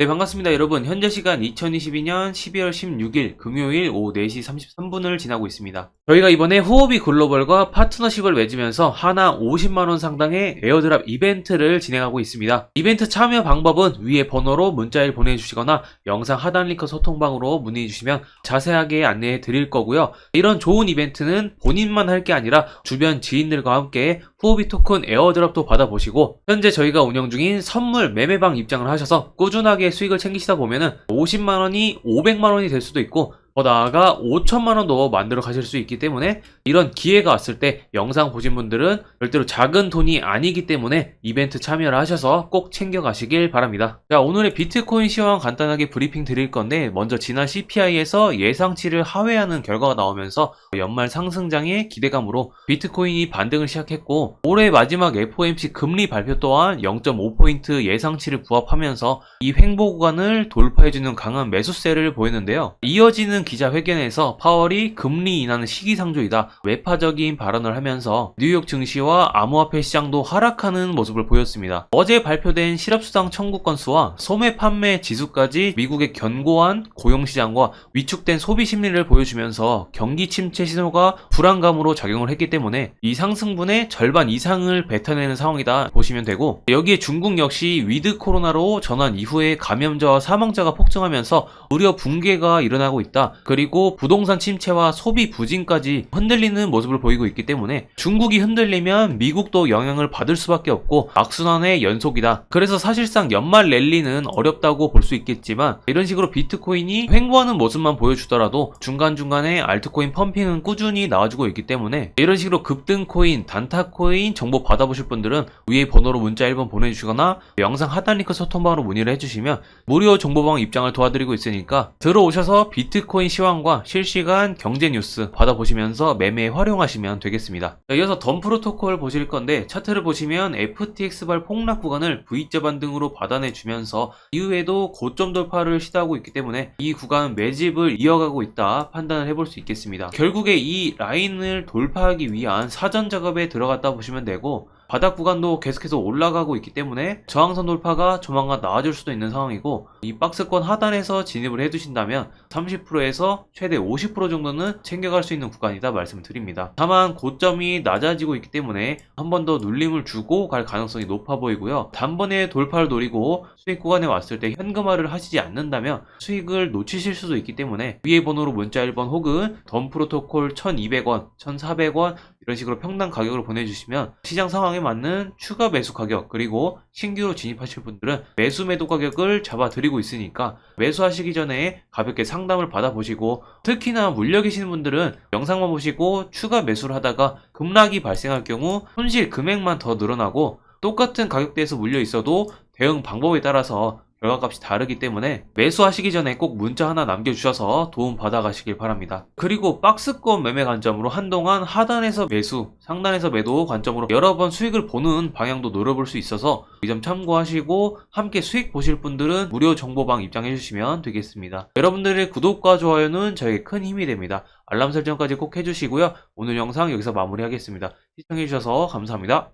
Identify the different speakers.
Speaker 1: 네, 반갑습니다, 여러분. 현재 시간 2022년 12월 16일 금요일 오후 4시 33분을 지나고 있습니다. 저희가 이번에 호흡이 글로벌과 파트너십을 맺으면서 하나 50만원 상당의 에어드랍 이벤트를 진행하고 있습니다. 이벤트 참여 방법은 위에 번호로 문자를 보내주시거나 영상 하단 링크 소통방으로 문의해 주시면 자세하게 안내해 드릴 거고요. 이런 좋은 이벤트는 본인만 할 게 아니라 주변 지인들과 함께 후오비 토큰 에어드랍도 받아보시고 현재 저희가 운영 중인 선물 매매방 입장을 하셔서 꾸준하게 수익을 챙기시다 보면은 50만원이 500만원이 될 수도 있고 더 나아가 5천만원도 만들어 가실 수 있기 때문에 이런 기회가 왔을 때 영상 보신 분들은 절대로 작은 돈이 아니기 때문에 이벤트 참여를 하셔서 꼭 챙겨 가시길 바랍니다. 자, 오늘의 비트코인 시황 간단하게 브리핑 드릴 건데 먼저 지난 CPI에서 예상치를 하회하는 결과가 나오면서 연말 상승장의 기대감으로 비트코인이 반등을 시작했고 올해 마지막 FOMC 금리 발표 또한 0.5포인트 예상치를 부합하면서 이 횡보 구간을 돌파해주는 강한 매수세를 보였는데요. 이어지는 기자회견에서 파월이 금리 인하는 시기상조이다. 외파적인 발언을 하면서 뉴욕 증시와 암호화폐 시장도 하락하는 모습을 보였습니다. 어제 발표된 실업수당 청구 건수와 소매 판매 지수까지 미국의 견고한 고용시장과 위축된 소비 심리를 보여주면서 경기 침체 신호가 불안감으로 작용을 했기 때문에 이 상승분의 절반 이상을 뱉어내는 상황이다 보시면 되고 여기에 중국 역시 위드 코로나로 전환 이후에 감염자와 사망자가 폭증하면서 우려 붕괴가 일어나고 있다. 그리고 부동산 침체와 소비 부진까지 흔들리는 모습을 보이고 있기 때문에 중국이 흔들리면 미국도 영향을 받을 수밖에 없고 악순환의 연속이다. 그래서 사실상 연말 랠리는 어렵다고 볼 수 있겠지만 이런 식으로 비트코인이 횡보하는 모습만 보여주더라도 중간중간에 알트코인 펌핑은 꾸준히 나와주고 있기 때문에 이런 식으로 급등 코인, 단타 코인 정보 받아보실 분들은 위에 번호로 문자 1번 보내주시거나 영상 하단 링크 소통방으로 문의를 해주시면 무료 정보방 입장을 도와드리고 있으니까 들어오셔서 비트코인 시황과 실시간 경제 뉴스 받아보시면서 매매에 활용하시면 되겠습니다. 자, 이어서 덤 프로토콜 보실 건데 차트를 보시면 FTX발 폭락 구간을 V자 반등으로 받아내주면서 이후에도 고점 돌파를 시도하고 있기 때문에 이 구간 매집을 이어가고 있다 판단을 해볼 수 있겠습니다. 결국에 이 라인을 돌파하기 위한 사전 작업에 들어갔다 보시면 되고 바닥 구간도 계속해서 올라가고 있기 때문에 저항선 돌파가 조만간 나와줄 수도 있는 상황이고 이 박스권 하단에서 진입을 해두신다면 30%에서 최대 50% 정도는 챙겨갈 수 있는 구간이다 말씀을 드립니다. 다만 고점이 낮아지고 있기 때문에 한 번 더 눌림을 주고 갈 가능성이 높아 보이고요. 단번에 돌파를 노리고 수익 구간에 왔을 때 현금화를 하시지 않는다면 수익을 놓치실 수도 있기 때문에 위에 번호로 문자 1번 혹은 덤 프로토콜 1200원, 1400원 이런 식으로 평당 가격으로 보내주시면 시장 상황에 맞는 추가 매수 가격 그리고 신규로 진입하실 분들은 매수 매도 가격을 잡아드리고 있으니까 매수하시기 전에 가볍게 상담을 받아보시고 특히나 물려 계시는 분들은 영상만 보시고 추가 매수를 하다가 급락이 발생할 경우 손실 금액만 더 늘어나고 똑같은 가격대에서 물려 있어도 대응 방법에 따라서 결과값이 다르기 때문에 매수하시기 전에 꼭 문자 하나 남겨주셔서 도움 받아가시길 바랍니다. 그리고 박스권 매매 관점으로 한동안 하단에서 매수, 상단에서 매도 관점으로 여러 번 수익을 보는 방향도 노려볼 수 있어서 이 점 참고하시고 함께 수익 보실 분들은 무료 정보방 입장해주시면 되겠습니다. 여러분들의 구독과 좋아요는 저에게 큰 힘이 됩니다. 알람 설정까지 꼭 해주시고요. 오늘 영상 여기서 마무리하겠습니다. 시청해주셔서 감사합니다.